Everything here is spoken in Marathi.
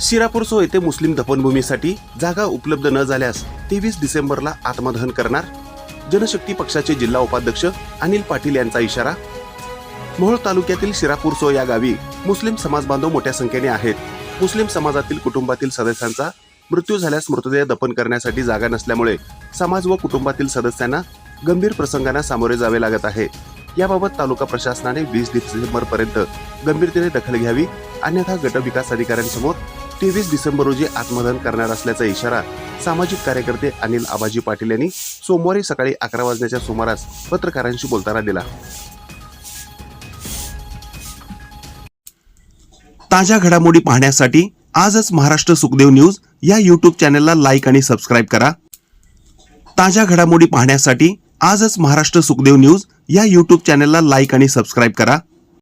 शिरापूरसो येथे मुस्लिम दफनभूमीसाठी जागा उपलब्ध न झाल्यास तेवीस डिसेंबरला आत्मदहन करणार जनशक्ती पक्षाचे जिल्हा उपाध्यक्ष अनिल पाटील यांचा इशारा. मोहोळ तालुक्यातील शिरापूरसो या गावी मुस्लिम समाज बांधव मोठ्या संख्येने आहेत. मुस्लिम समाजातील कुटुंबातील सदस्यांचा मृत्यू झाल्यास मृतदेह दफन करण्यासाठी जागा नसल्यामुळे समाज व कुटुंबातील सदस्यांना गंभीर प्रसंगांना सामोरे जावे लागत आहे. याबाबत तालुका प्रशासनाने वीस डिसेंबर पर्यंत गंभीरतेने दखल घ्यावी अन्यथा गट विकास अधिकाऱ्यांसमोर तेवीस डिसेंबर रोजी आत्मदहन करणार असल्याचा इशारा सामाजिक कार्यकर्ते अनिल आबाजी पाटील यांनी सोमवारी सकाळी अकरा वाजण्याच्या सुमारास पत्रकारांशी बोलताना दिला. ताज्या घडामोडी पाहण्यासाठी आजच महाराष्ट्र सुखदेव न्यूज या यूट्यूब चॅनलला लाईक आणि सबस्क्राईब करा. ताज्या घडामोडी पाहण्यासाठी आजच महाराष्ट्र सुखदेव न्यूज या यूट्यूब चॅनलला लाईक आणि सबस्क्राईब करा.